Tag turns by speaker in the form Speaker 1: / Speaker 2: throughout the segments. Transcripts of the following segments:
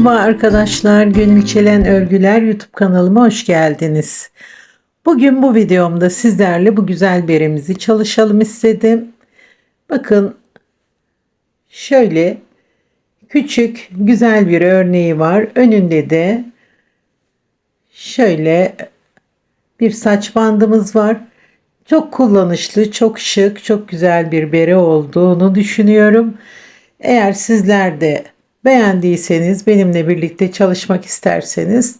Speaker 1: Merhaba arkadaşlar, Gönül Çelen Örgüler YouTube kanalıma hoş geldiniz. Bugün bu videomda sizlerle bu güzel beremizi çalışalım istedim. Bakın şöyle küçük güzel bir örneği var. Önünde de şöyle bir saç bandımız var. Çok kullanışlı, çok şık, çok güzel bir bere olduğunu düşünüyorum. Eğer sizler de beğendiyseniz, benimle birlikte çalışmak isterseniz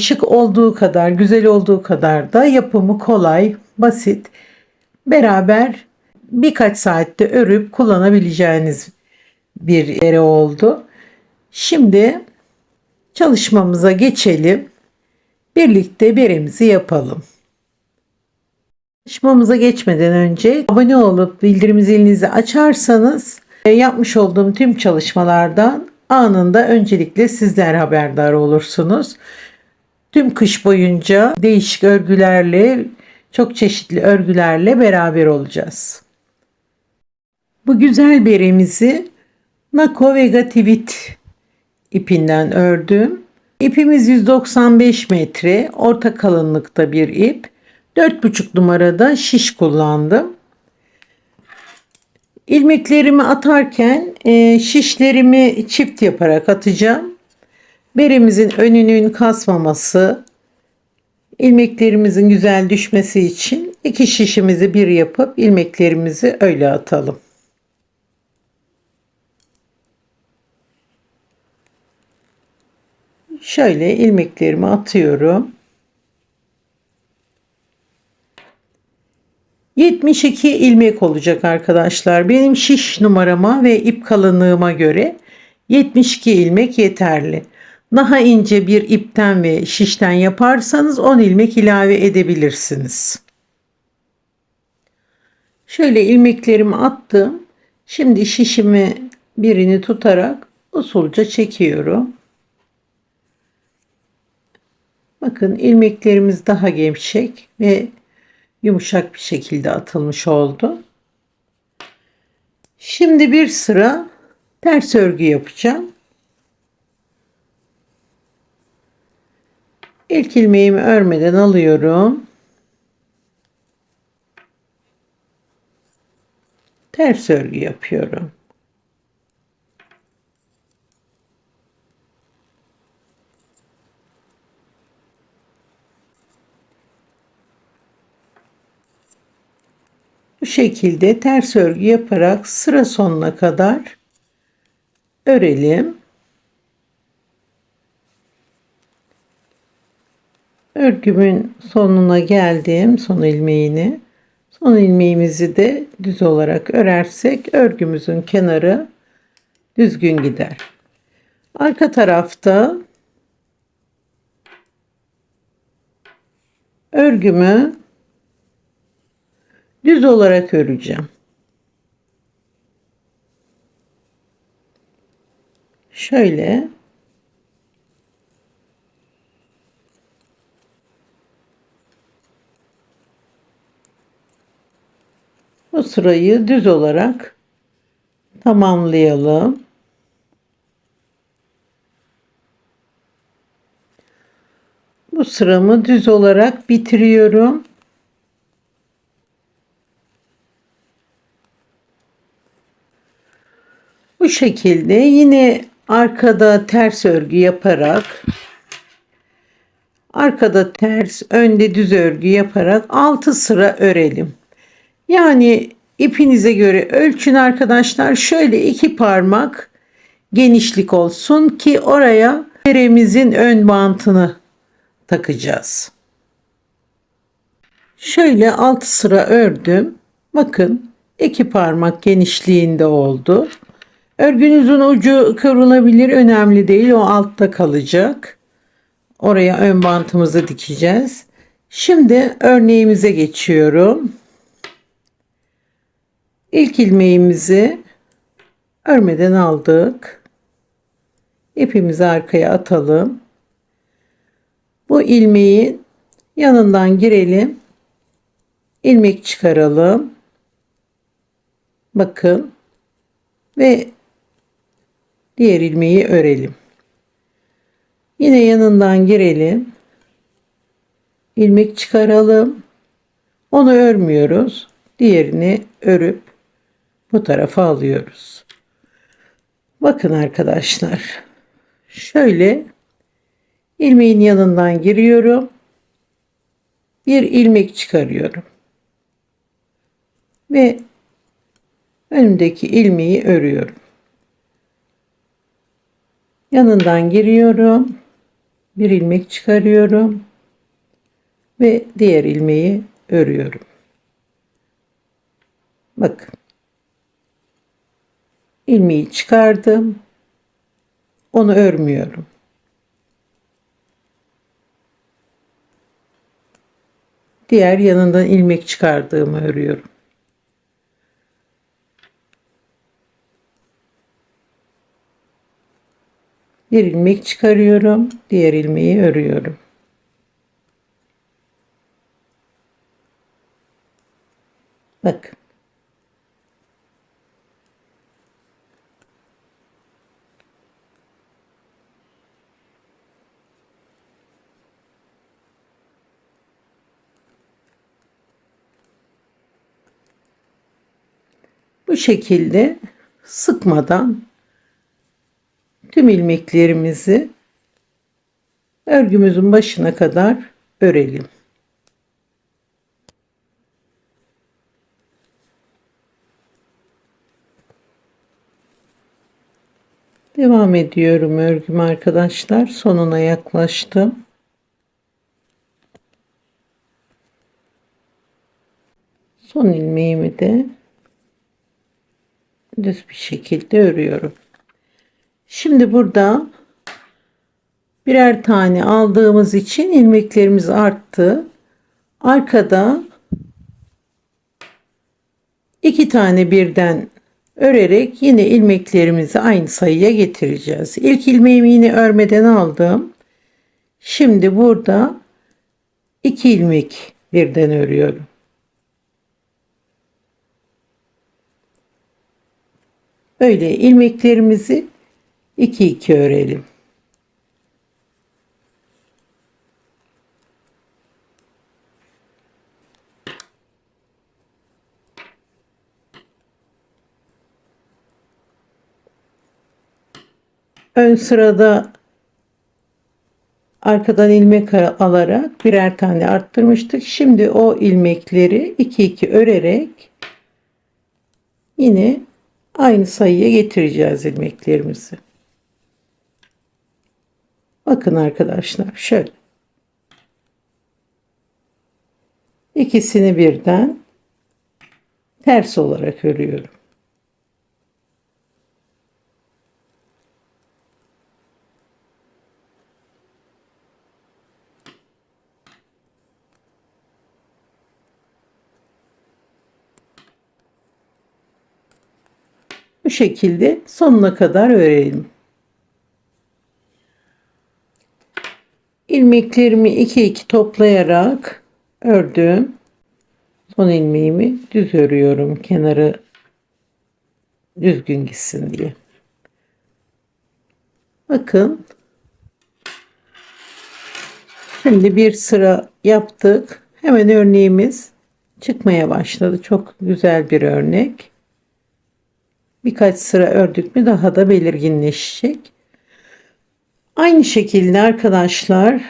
Speaker 1: şık olduğu kadar, güzel olduğu kadar da yapımı kolay, basit, beraber birkaç saatte örüp kullanabileceğiniz bir bere oldu. Şimdi çalışmamıza geçelim. Birlikte beremizi yapalım. Çalışmamıza geçmeden önce abone olup bildirim zilinizi açarsanız yapmış olduğum tüm çalışmalardan anında öncelikle sizler haberdar olursunuz. Tüm kış boyunca değişik örgülerle, çok çeşitli örgülerle beraber olacağız. Bu güzel beremizi Nako Vega Twit ipinden ördüm. İpimiz 195 metre, orta kalınlıkta bir ip. 4,5 numarada şiş kullandım. İlmeklerimi atarken e, şişlerimi çift yaparak atacağım. Beremizin önünün kasmaması, ilmeklerimizin güzel düşmesi için iki şişimizi bir yapıp ilmeklerimizi öyle atalım. Şöyle ilmeklerimi atıyorum. 72 ilmek olacak arkadaşlar. Benim şiş numarama ve ip kalınlığıma göre 72 ilmek yeterli. Daha ince bir ipten ve şişten yaparsanız 10 ilmek ilave edebilirsiniz. Şöyle ilmeklerimi attım. Şimdi şişimi birini tutarak usulca çekiyorum. Bakın ilmeklerimiz daha gevşek ve yumuşak bir şekilde atılmış oldu. Şimdi bir sıra ters örgü yapacağım. İlk ilmeğimi örmeden alıyorum. Ters örgü yapıyorum. Bu şekilde ters örgü yaparak sıra sonuna kadar örelim. Örgümün sonuna geldim. Son ilmeğini. Son ilmeğimizi de düz olarak örersek örgümüzün kenarı düzgün gider. Arka tarafta örgümü düz olarak öreceğim. Şöyle bu sırayı düz olarak tamamlayalım. Bu sıramı düz olarak bitiriyorum. Bu şekilde yine arkada ters örgü yaparak arkada ters önde düz örgü yaparak 6 sıra örelim. Yani ipinize göre ölçün arkadaşlar. Şöyle iki parmak genişlik olsun ki oraya beremizin ön bantını takacağız. Şöyle 6 sıra ördüm. Bakın iki parmak genişliğinde oldu. Örgünüzün ucu kıvrılabilir önemli değil o altta kalacak. Oraya ön bantımızı dikeceğiz. Şimdi örneğimize geçiyorum. İlk ilmeğimizi örmeden aldık. İpimizi arkaya atalım. Bu ilmeğin yanından girelim. ilmek çıkaralım. Bakın ve diğer ilmeği örelim. Yine yanından girelim. ilmek çıkaralım. Onu örmüyoruz. Diğerini örüp bu tarafa alıyoruz. Bakın arkadaşlar. Şöyle ilmeğin yanından giriyorum. Bir ilmek çıkarıyorum. Ve önümdeki ilmeği örüyorum. Yanından giriyorum. Bir ilmek çıkarıyorum ve diğer ilmeği örüyorum. Bakın. ilmeği çıkardım. Onu örmüyorum. Diğer yanından ilmek çıkardığımı örüyorum. Bir ilmek çıkarıyorum, diğer ilmeği örüyorum. Bakın. Bu şekilde sıkmadan tüm ilmeklerimizi örgümüzün başına kadar örelim. Devam ediyorum örgüm arkadaşlar. Sonuna yaklaştım. Son ilmeğimi de düz bir şekilde örüyorum. Şimdi burada birer tane aldığımız için ilmeklerimiz arttı. Arkada iki tane birden örerek yine ilmeklerimizi aynı sayıya getireceğiz. İlk ilmeğimi yine örmeden aldım. Şimdi burada iki ilmek birden örüyorum. Böyle ilmeklerimizi 2 2 örelim. Ön sırada arkadan ilmek alarak birer tane arttırmıştık. Şimdi o ilmekleri 2 2 örerek yine aynı sayıya getireceğiz ilmeklerimizi. Bakın arkadaşlar şöyle. İkisini birden ters olarak örüyorum. Bu şekilde sonuna kadar örelim. İlmeklerimi iki iki toplayarak ördüm. Son ilmeğimi düz örüyorum kenarı düzgün gitsin diye. Bakın. Şimdi bir sıra yaptık. Hemen örneğimiz çıkmaya başladı. Çok güzel bir örnek. Birkaç sıra ördük mü daha da belirginleşecek. Aynı şekilde arkadaşlar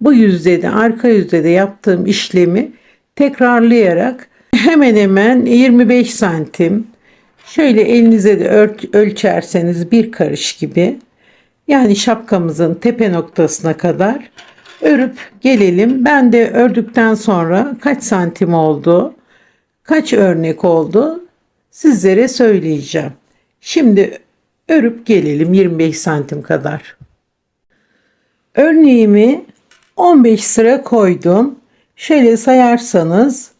Speaker 1: bu yüzde de arka yüzde de yaptığım işlemi tekrarlayarak hemen hemen 25 santim şöyle elinize de ölçerseniz bir karış gibi yani şapkamızın tepe noktasına kadar örüp gelelim. Ben de ördükten sonra kaç santim oldu, kaç örnek oldu sizlere söyleyeceğim. Şimdi örüp gelelim 25 santim kadar. Örneğimi 15 sıra koydum. Şöyle sayarsanız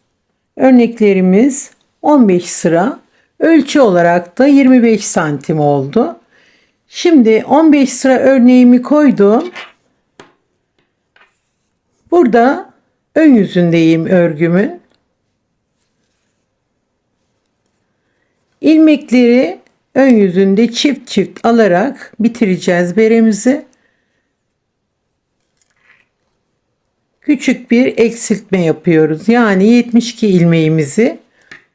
Speaker 1: örneklerimiz 15 sıra. Ölçü olarak da 25 santim oldu. Şimdi 15 sıra örneğimi koydum. Burada ön yüzündeyim örgümün. İlmekleri ön yüzünde çift çift alarak bitireceğiz beremizi. Küçük bir eksiltme yapıyoruz. Yani 72 ilmeğimizi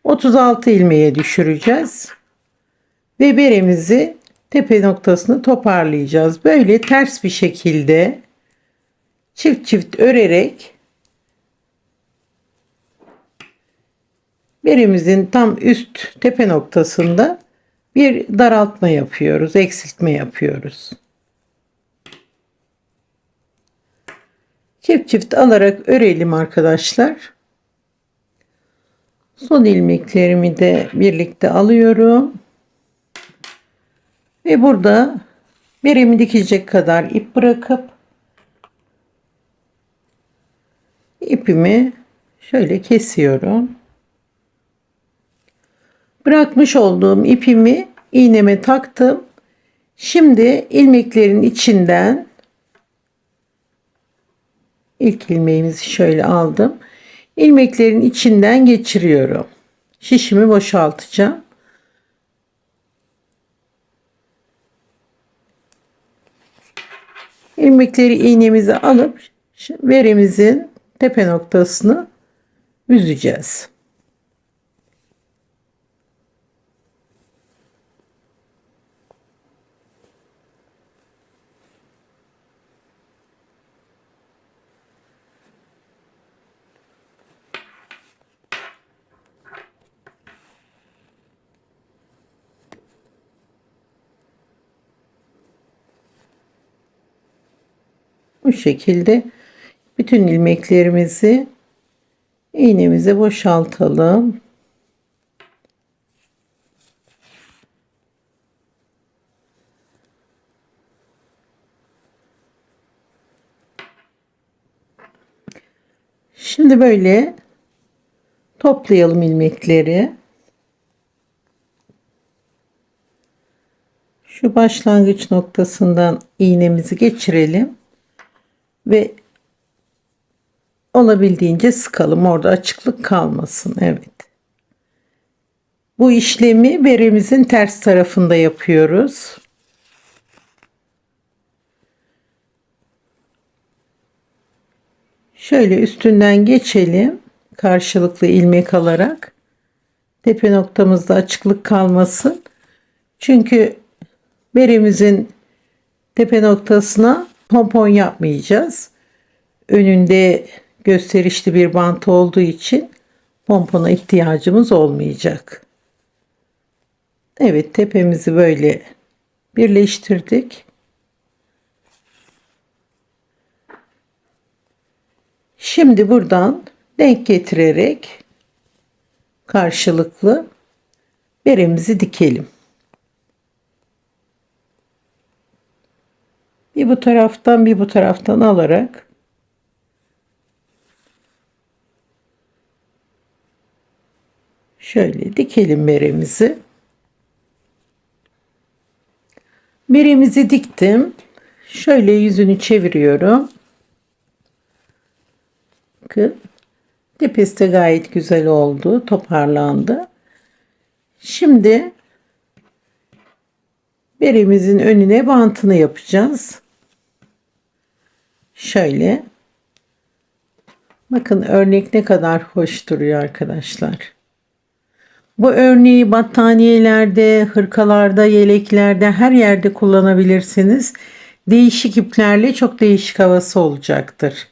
Speaker 1: 36 ilmeğe düşüreceğiz. Ve beremizi tepe noktasını toparlayacağız. Böyle ters bir şekilde çift çift örerek berimizin tam üst tepe noktasında bir daraltma yapıyoruz, eksiltme yapıyoruz. Çift çift alarak örelim arkadaşlar. Son ilmeklerimi de birlikte alıyorum. Ve burada beremi dikecek kadar ip bırakıp ipimi şöyle kesiyorum. Bırakmış olduğum ipimi iğneme taktım. Şimdi ilmeklerin içinden ilk ilmeğimizi şöyle aldım. İlmeklerin içinden geçiriyorum. Şişimi boşaltacağım. İlmekleri iğnemize alıp verimizin tepe noktasını büzeceğiz. Bu şekilde bütün ilmeklerimizi iğnemize boşaltalım. Şimdi böyle toplayalım ilmekleri. Şu başlangıç noktasından iğnemizi geçirelim ve olabildiğince sıkalım. Orada açıklık kalmasın. Evet. Bu işlemi beremizin ters tarafında yapıyoruz. Şöyle üstünden geçelim. Karşılıklı ilmek alarak. Tepe noktamızda açıklık kalmasın. Çünkü beremizin tepe noktasına pompon yapmayacağız. Önünde gösterişli bir bant olduğu için pompona ihtiyacımız olmayacak. Evet tepemizi böyle birleştirdik. Şimdi buradan denk getirerek karşılıklı beremizi dikelim. Bir bu taraftan bir bu taraftan alarak şöyle dikelim beremizi. Beremizi diktim. Şöyle yüzünü çeviriyorum. Bakın. Tepesi de gayet güzel oldu. Toparlandı. Şimdi beremizin önüne bantını yapacağız. Şöyle. Bakın örnek ne kadar hoş duruyor arkadaşlar. Bu örneği battaniyelerde, hırkalarda, yeleklerde her yerde kullanabilirsiniz. Değişik iplerle çok değişik havası olacaktır.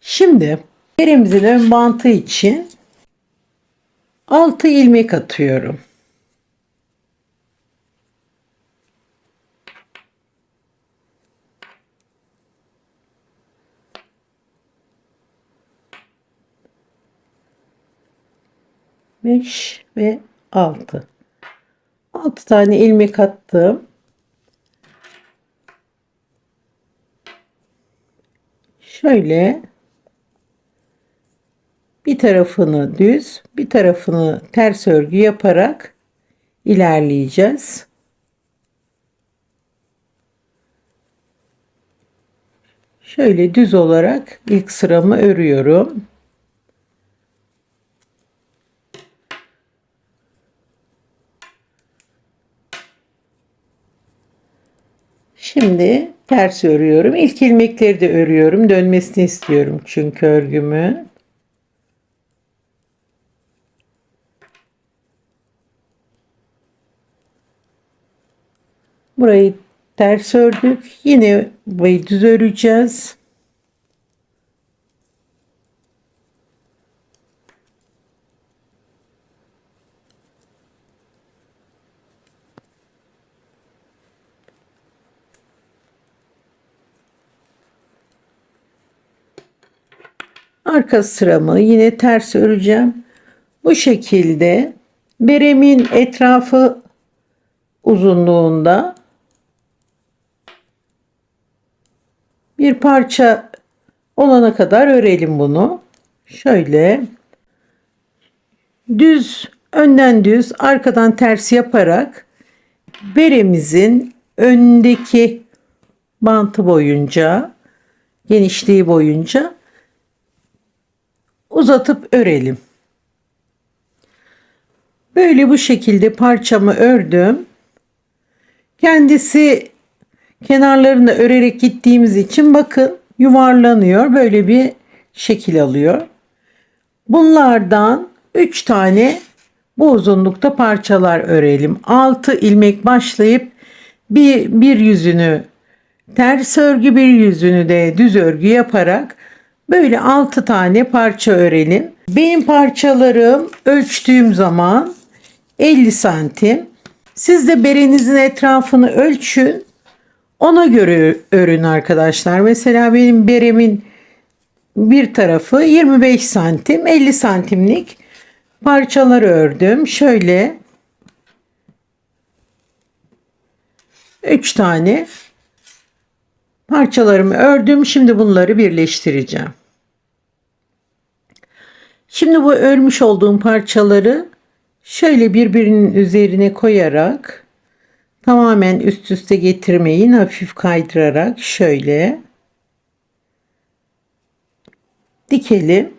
Speaker 1: Şimdi elimizin ön bantı için 6 ilmek atıyorum. Beş ve altı. Altı tane ilmek attım. Şöyle bir tarafını düz, bir tarafını ters örgü yaparak ilerleyeceğiz. Şöyle düz olarak ilk sıramı örüyorum. Şimdi ters örüyorum. İlk ilmekleri de örüyorum. Dönmesini istiyorum çünkü örgümü. Burayı ters ördük. Yine burayı düz öreceğiz. Arka sıramı yine ters öreceğim. Bu şekilde beremin etrafı uzunluğunda bir parça olana kadar örelim bunu. Şöyle düz önden düz arkadan ters yaparak beremizin öndeki bantı boyunca genişliği boyunca uzatıp örelim. Böyle bu şekilde parçamı ördüm. Kendisi kenarlarını örerek gittiğimiz için bakın yuvarlanıyor. Böyle bir şekil alıyor. Bunlardan 3 tane bu uzunlukta parçalar örelim. 6 ilmek başlayıp bir, bir yüzünü ters örgü bir yüzünü de düz örgü yaparak böyle 6 tane parça örelim. Benim parçalarım ölçtüğüm zaman 50 santim. Siz de berenizin etrafını ölçün. Ona göre örün arkadaşlar. Mesela benim beremin bir tarafı 25 santim 50 santimlik parçalar ördüm. Şöyle 3 tane parçalarımı ördüm. Şimdi bunları birleştireceğim. Şimdi bu örmüş olduğum parçaları şöyle birbirinin üzerine koyarak tamamen üst üste getirmeyin. Hafif kaydırarak şöyle dikelim.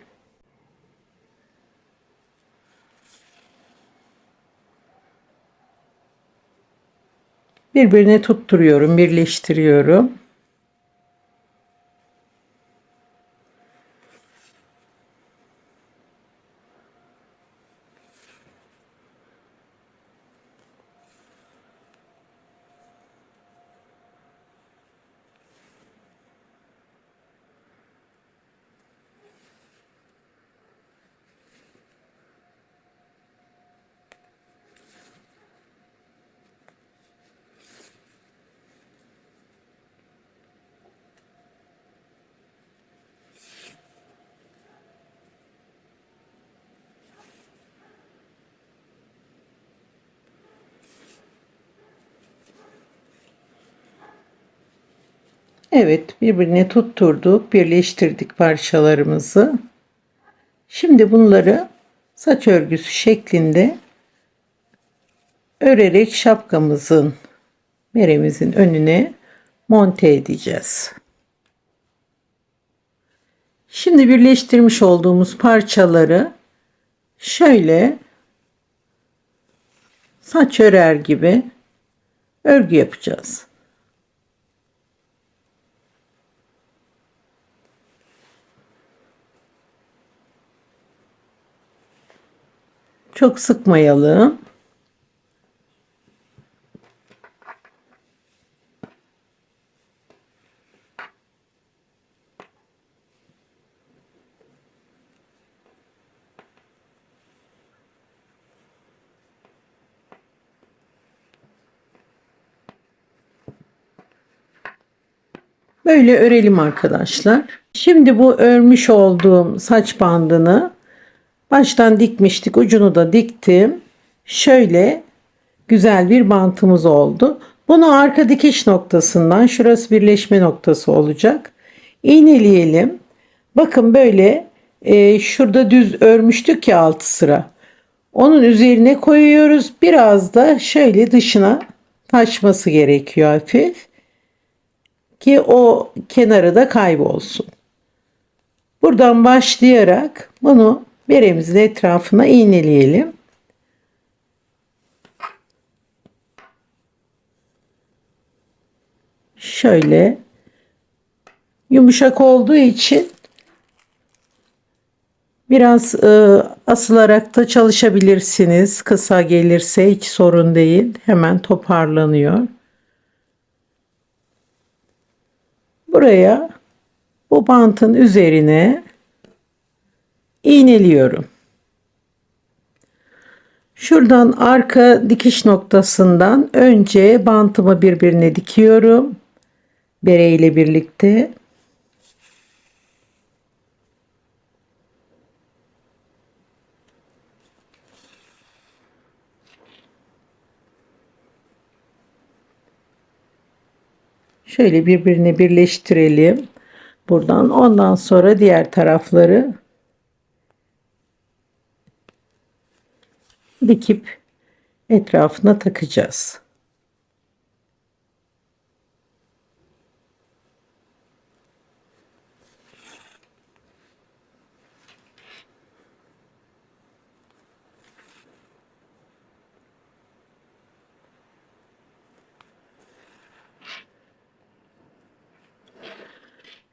Speaker 1: Birbirine tutturuyorum, birleştiriyorum. Evet birbirine tutturduk, birleştirdik parçalarımızı. Şimdi bunları saç örgüsü şeklinde örerek şapkamızın beremizin önüne monte edeceğiz. Şimdi birleştirmiş olduğumuz parçaları şöyle saç örer gibi örgü yapacağız. Çok sıkmayalım. Böyle örelim arkadaşlar. Şimdi bu örmüş olduğum saç bandını Baştan dikmiştik. Ucunu da diktim. Şöyle güzel bir bantımız oldu. Bunu arka dikiş noktasından şurası birleşme noktası olacak. İğneleyelim. Bakın böyle e, şurada düz örmüştük ya altı sıra. Onun üzerine koyuyoruz. Biraz da şöyle dışına taşması gerekiyor hafif. Ki o kenarı da kaybolsun. Buradan başlayarak bunu beremizin etrafına iğneleyelim. Şöyle yumuşak olduğu için biraz e, asılarak da çalışabilirsiniz. Kısa gelirse hiç sorun değil. Hemen toparlanıyor. Buraya bu bantın üzerine iğneliyorum. Şuradan arka dikiş noktasından önce bantımı birbirine dikiyorum. Bere ile birlikte. Şöyle birbirine birleştirelim. Buradan ondan sonra diğer tarafları dikip etrafına takacağız.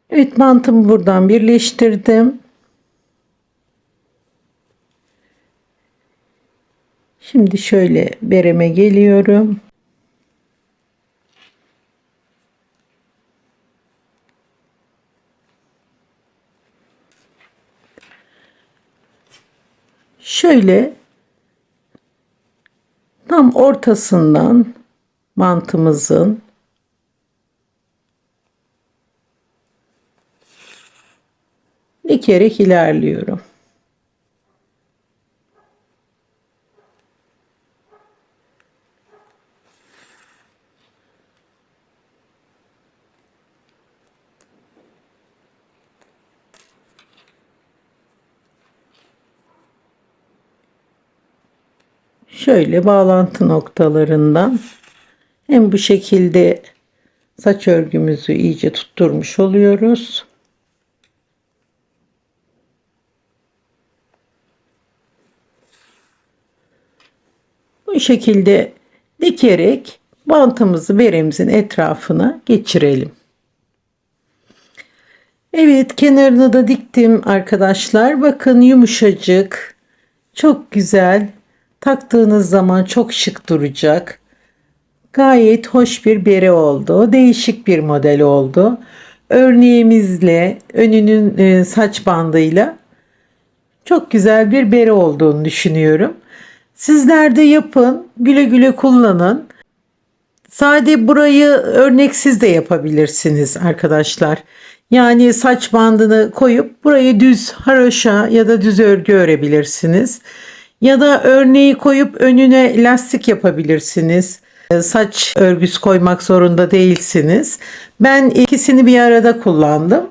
Speaker 1: Evet mantımı buradan birleştirdim. Şimdi şöyle bereme geliyorum. Şöyle tam ortasından mantımızın dikerek ilerliyorum. Şöyle bağlantı noktalarından hem bu şekilde saç örgümüzü iyice tutturmuş oluyoruz. Bu şekilde dikerek bantımızı beremizin etrafına geçirelim. Evet kenarını da diktim arkadaşlar. Bakın yumuşacık. Çok güzel. Taktığınız zaman çok şık duracak. Gayet hoş bir bere oldu. Değişik bir model oldu. Örneğimizle önünün e, saç bandıyla çok güzel bir bere olduğunu düşünüyorum. Sizler de yapın, güle güle kullanın. Sade burayı örneksiz de yapabilirsiniz arkadaşlar. Yani saç bandını koyup burayı düz haroşa ya da düz örgü örebilirsiniz. Ya da örneği koyup önüne lastik yapabilirsiniz. Ee, Saç örgüsü koymak zorunda değilsiniz. Ben ikisini bir arada kullandım.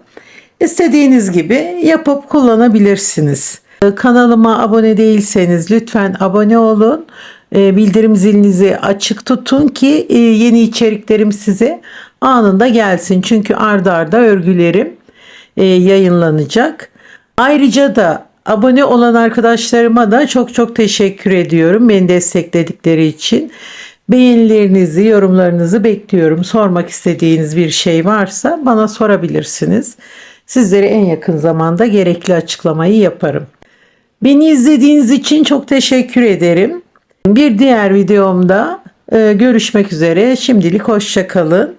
Speaker 1: İstediğiniz gibi yapıp kullanabilirsiniz. Ee, Kanalıma abone değilseniz lütfen abone olun. Ee, Bildirim zilinizi açık tutun ki e, yeni içeriklerim size anında gelsin. Çünkü ardarda arda örgülerim e, yayınlanacak. Ayrıca da abone olan arkadaşlarıma da çok çok teşekkür ediyorum beni destekledikleri için. Beğenilerinizi, yorumlarınızı bekliyorum. Sormak istediğiniz bir şey varsa bana sorabilirsiniz. Sizlere en yakın zamanda gerekli açıklamayı yaparım. Beni izlediğiniz için çok teşekkür ederim. Bir diğer videomda e, görüşmek üzere. Şimdilik hoşça kalın.